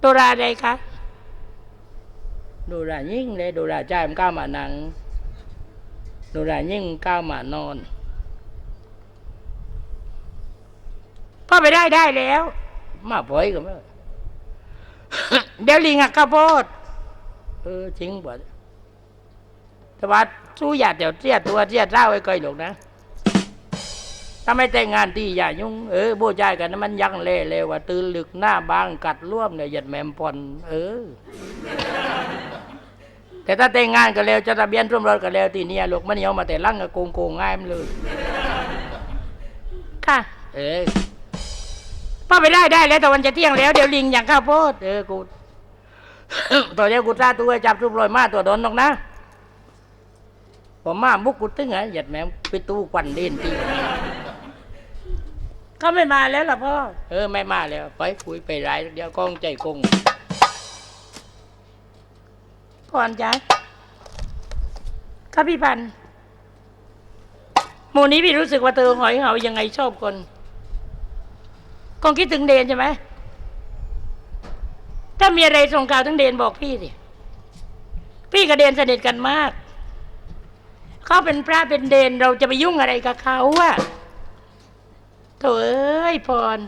โดราใดคะดูรายิ่งเลยดูราใจายมันก้าวมานังดูรายิ่งก้าวมานอนพ่อไปได้ได้แล้ว มาปล่อยกันไหมเดี๋ยวลิงหักข้าวโพดเออจริงบ่แต่ว่าสู้อย่าเดี๋ยวเสียตัวเสียเจ้าไว้ก่อยหรอกนะ ถ้าไม่แต่งงานที่อย่ายุ่งเออโบใจายกันนะมันยังเละเลยว่าตื่นลึกหน้าบางกัดร่วมเนี่ยหยัดแหมมปอนเออ แต่ถ้าแต่งงานกันแล้วจะทะเบียนสมรสกันแล้วทีเนี้ยลูกมันเหนียวมาแต่ลังกับโกงโกงง่ายมันเลย ค่ะ เออพ่อไปได้ได้แล้วแต่วันจะเที่ยงแล้วเดี๋ยวลิงอย่างข้าวโพดเออกูตัวเดียวกูตาตัวจับทุบลอยมาตัวโดนตรงนะผมมาบุกกูตึงไงหยัดแหมมไปตู้ควันเด่นตี เขาไม่มาแล้วล่ะพ่อ เออไม่มาแล้ว ไปคุยไปไรเดี๋ยวกองใจคงก่อนจ้ะครับพี่พันธุ์หมู่นี้พี่รู้สึกว่าเธอหอยเหายังไงชอบคนคงคิดถึงเดนใช่ไหม ถ้ามีอะไรส่งข่าวถึงเดนบอกพี่สิ พี่กับเดนสนิทกันมาก เขาเป็นพระเป็นเดนเราจะไปยุ่งอะไรกับเขาอะ โถเอ้ยพร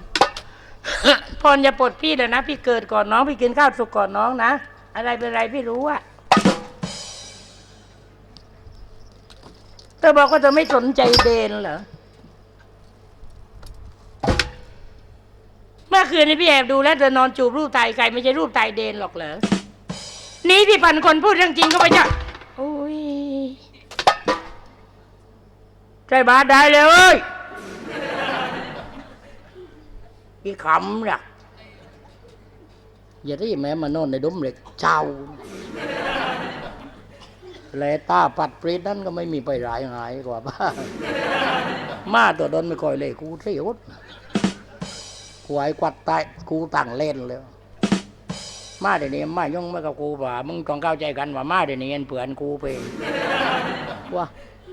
พรอย่าปลดพี่เลยนะ พี่เกิดก่อนน้อง พี่กินข้าวสุกก่อนน้องนะ อะไรเป็นอะไรพี่รู้อะเธอบอกว่าเธอไม่สนใจเดนเหรอ เมื่อคืนนี้พี่แอบดูแล้วเธอนอนจูบรูปถ่ายใครไม่ใช่รูปถ่ายเดนหรอกเหรอ นี่พี่พันคนพูดเรื่องจริงก็ไปจะโอ้ยใจบาทได้เลย เอ้ยอีขำน่ะอย่าที่แม่มานอนในดุมเหล็กเจ้าแลตาปัดปรีดนั่นก็ไม่มีไปหลายหายกว่าบ้ามาตัวโดนไม่ค่อยเลยกูเสียดกูไอ้กวัดตายกูตั้งเล่นเลยมาเดี๋ยวนี้มายุ่งมากับกูว่ามึงต้องเข้าใจกันว่ามาเดี๋ยวนี้เปื่อนกูไปว่า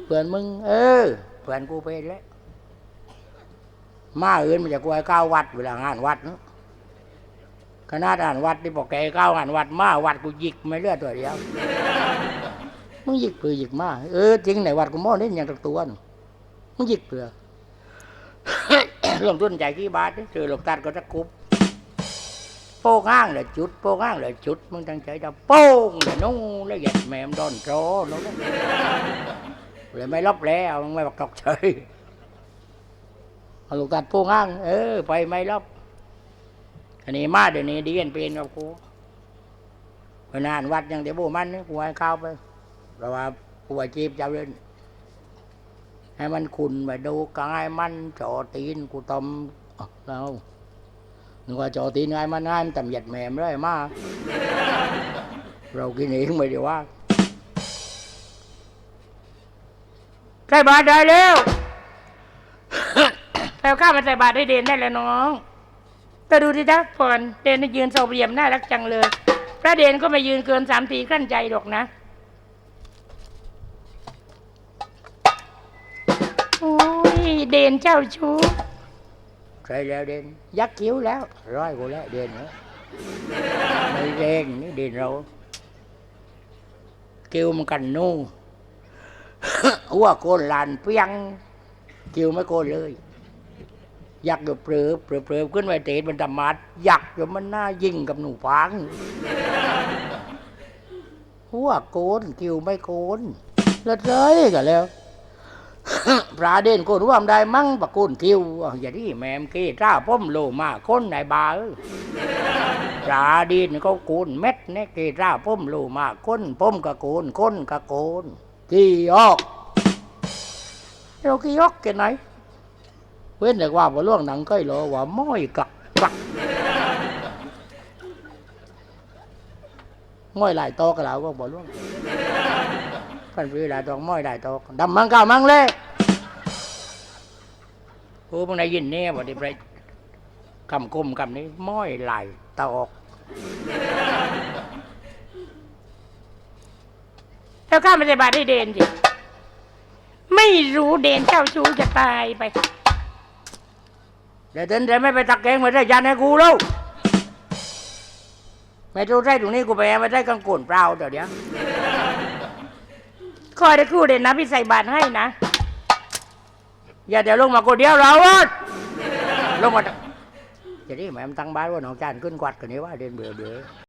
เปื่อนมึง เออเปื่อนกูไปแล้ว มาอื่นมันจะกูไอ้ก้าววัดเวลางานวัดเนาะขนาดอ่านวัดที่บอกแกก้าวอ่านวัดมาวัดกูหยิกไม่เลือดตัวเดียวมึงหยิกเปลือหยิกมาเออจริงในวัดกูมอนี่ยังตักตัวนมึงหยิกเปลือลงทุนใจกี่บาทเจอหลกตัดก็จะคุบโป้งห้างเลยจุดโป้งห้างเลยจุดมึงตั้งใจจะโป้งเลยนู้นแล้วหยัดแมมโดนโจนู้นเลยไม่ลบแล้วมึงไม่บักตกเฉย ลูกัดโป้ง้าง เออ ไปไม่ลบอันนี้มาเดี๋ยวนี้ดีกันเป็นกับกูพนานวัดยังเดี๋ยวโบมันนี่กูให้ข้าวไปเพราะว่ากูว่าจีบจ้าเล่นให้มันขุนไปดูกายมันจอตีนกูตอมอ้าวแล้วนึกว่าจอตีนไงมันง่ายมัน tầm giật mềm rồi mà rồi cái nghĩ mày điều qua ใส่บาตรได้แล้ว แล้วข้ามาใส่บาตรให้เดนได้แล้วน้องแต่ดูดิจ๊ะกผ่เดนยืนโซเบียมน่ารักจังเลย พระเดนก็ไม่ยืนเกินสามทีกลั้นใจหรอกนะโอ้ยเดนเจ้าชู้ใครแล้วเดนยักคิ้วแล้ว ร้อยกว่าแล้วเดนเนาะไม่เดนนี่เดนเราคิ้วมันกันนู่อ้วโกนลานเปียงคิ้วไม่โกนเลย một cành nu ủa cô làn piang kêu mấy cô lơi giặc được prơ prơ prơ ขึ้นไปเตะมันตะมัดยักจนมันน่ายิงกับหนูฟางหัวโกนคิวไม่โกนเลิศเลยกันแล้วปลาเด่นโกนร่วมได้มั่งปะโกนคิวอย่าที่แมมเกจ้าป้มโลมาคนในบาเอ้ยปลาเด่นเขาโกนเม็ดเนี่ยเกจ้าป้มโลมาคนป้มกะโกนคนกะโกนกี่ออกเรากี่ออกแค่ไหน เว้นแต่ว่าบ่าล่วงหนังก้อยหรอว่าม้อยกักกักม้อยหลายตอกระลาว่าบ่ล่วงกันไปหลายตอกม้อยหลายตอกดำมังก้ามังเลยโอ้พวกนายยินเนี่ยบ่ได้ไปคำคมคำนี้ม้อยหลายตอกแล้าข้าไม่ได้บาดได้เดนสิไม่รู้เดนเจ้าชู้จะตายไป để tính để mấy bài tắc kén mà ra dành ให้กูแล้วไม่ต้ได้ตรงนี้กูไปแอบไม่ได้กังโกนเปล่าเดี๋ยวเดี๋ยวคอยได้คู่เด่นนะพี่ใส่บาตรให้นะ อย่าเดี๋ยวลงมากูเดียวเราวะลงมาจะได้แม่มตั้งบ้านว่าน้องจานขึ้นกวัดกันนี้ว่าเดินเบื่อเบื่อ